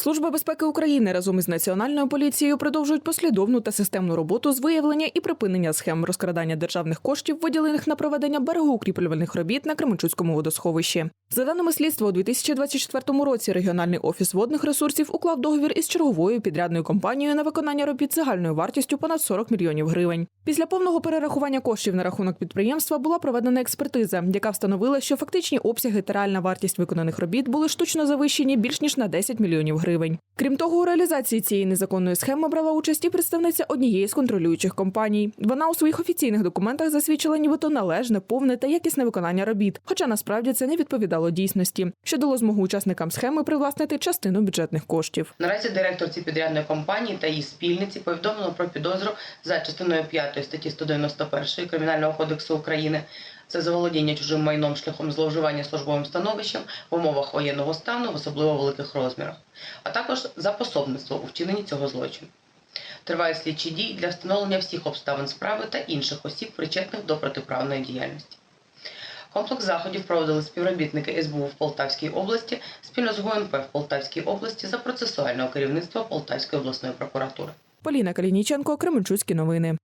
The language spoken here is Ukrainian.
Служба безпеки України разом із національною поліцією продовжують послідовну та системну роботу з виявлення і припинення схем розкрадання державних коштів, виділених на проведення берегоукріплювальних робіт на Кременчуцькому водосховищі. За даними слідства, у 2024 році регіональний офіс водних ресурсів уклав договір із черговою підрядною компанією на виконання робіт загальною вартістю понад 40 мільйонів гривень. Після повного перерахування коштів на рахунок підприємства була проведена експертиза, яка встановила, що фактичні обсяги та реальна вартість виконаних робіт були штучно завищені більш ніж на 10 мільйонів гривень. Крім того, у реалізації цієї незаконної схеми брала участь і представниця однієї з контролюючих компаній. Вона у своїх офіційних документах засвідчила нібито належне, повне та якісне виконання робіт, хоча насправді це не відповідало дійсності, що дало змогу учасникам схеми привласнити частину бюджетних коштів. Наразі директорці підрядної компанії та її спільниці повідомлено про підозру за частиною 5 статті 191 Кримінального кодексу України. Це заволодіння чужим майном шляхом зловживання службовим становищем в умовах воєнного стану в особливо великих розмірах, а також за пособництво у вчиненні цього злочину. Триває слідчі дії для встановлення всіх обставин справи та інших осіб, причетних до протиправної діяльності. Комплекс заходів проводили співробітники СБУ в Полтавській області спільно з ГУНП в Полтавській області за процесуального керівництва Полтавської обласної прокуратури. Поліна Калініченко, Кременчуцькі новини.